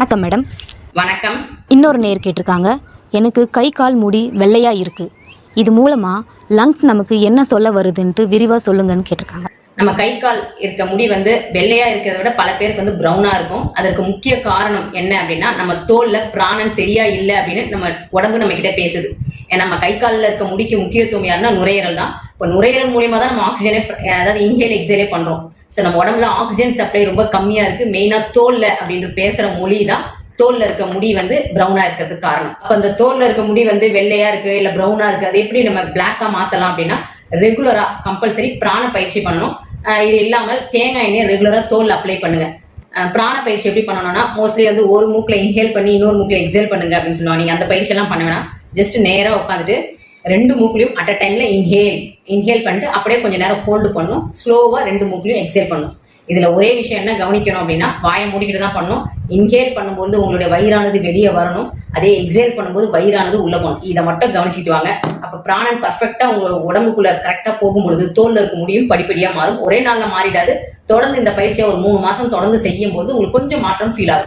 வணக்கம் மேடம். வணக்கம். இன்னொரு நேர் கேட்டிருக்காங்க. எனக்கு கை கால் முடி வெள்ளையா இருக்கு. இது மூலமா லங்ஸ் நமக்கு என்ன சொல்ல வருதுன்ட்டு விரிவா சொல்லுங்கன்னு கேட்டிருக்காங்க. நம்ம கை கால் இருக்க முடி வந்து வெள்ளையா இருக்கிறத விட பல பேருக்கு வந்து ப்ரௌனா இருக்கும். அதற்கு முக்கிய காரணம் என்ன அப்படின்னா நம்ம தோல்ல பிராணன் சரியா இல்லை அப்படின்னு நம்ம உடம்பு நம்ம கிட்ட பேசுது. ஏன்னா நம்ம கை காலில் இருக்க முடிக்கு முக்கியத்துவம் யாருன்னா நுரையீரல் தான். இப்போ நுரையீரல் மூலியமா தான் நம்ம ஆக்சிஜனே அதாவது இன்ஹேல் எக்ஸேலே பண்றோம். ஸோ நம்ம உடம்புல ஆக்சிஜன் சப்ளை ரொம்ப கம்மியா இருக்கு. மெயினா தோல்ல அப்படின்ற பேசுற மொழி தான் தோல்ல இருக்க முடி வந்து ப்ரௌனா இருக்கிறதுக்கு காரணம். அப்ப அந்த தோல்ல இருக்க முடி வந்து வெள்ளையா இருக்கு இல்ல ப்ரௌனா இருக்கு அது எப்படி நம்ம பிளாக்கா மாத்தலாம் அப்படின்னா ரெகுலரா கம்பல்சரி பிராண பயிற்சி பண்ணணும். இது இல்லாமல் தேங்காய் எண்ணெய் ரெகுலரா தோல் அப்ளை பண்ணுங்க. பிராண பயிற்சி எப்படி பண்ணணும்னா மோஸ்ட்லி வந்து ஒரு மூக்கில் இன்ஹேல் பண்ணி இன்னொரு மூக்கில் எக்ஸேல் பண்ணுங்க அப்படின்னு சொல்லுவாங்க. நீங்க அந்த பயிற்சி எல்லாம் பண்ண வேணாம். ஜஸ்ட் நேராக உட்காந்துட்டு ரெண்டு மூக்குலையும் அட் அ டைம்ல இன்ஹேல் இன்ஹேல் பண்ணிட்டு அப்படியே கொஞ்ச நேரம் ஹோல்டு பண்ணும். ஸ்லோவாக ரெண்டு மூக்குலையும் எக்ஸேல் பண்ணும். இதில் ஒரே விஷயம் என்ன கவனிக்கணும் அப்படின்னா வாயை மூடிக்கிட்டு தான் பண்ணணும். இன்ஹேல் பண்ணும்போது உங்களுடைய வயிறானது வெளியே வரணும். அதே எக்ஸேல் பண்ணும்போது வயிறானது உள்ளே போகணும். இதை மட்டும் கவனிச்சுட்டு வாங்க. அப்போ பிராணன் பர்ஃபெக்டாக உங்க கரெக்டாக கரெக்டா போகும்பொழுது தோல்ல இருக்க முடியும் படிப்படியாக மாறும். ஒரே நாளில் மாறிடாது. தொடர்ந்து இந்த பயிற்சியை ஒரு மூணு மாதம் தொடர்ந்து செய்யும் போது உங்களுக்கு கொஞ்சம் மாற்றம் ஃபீல் ஆகும்.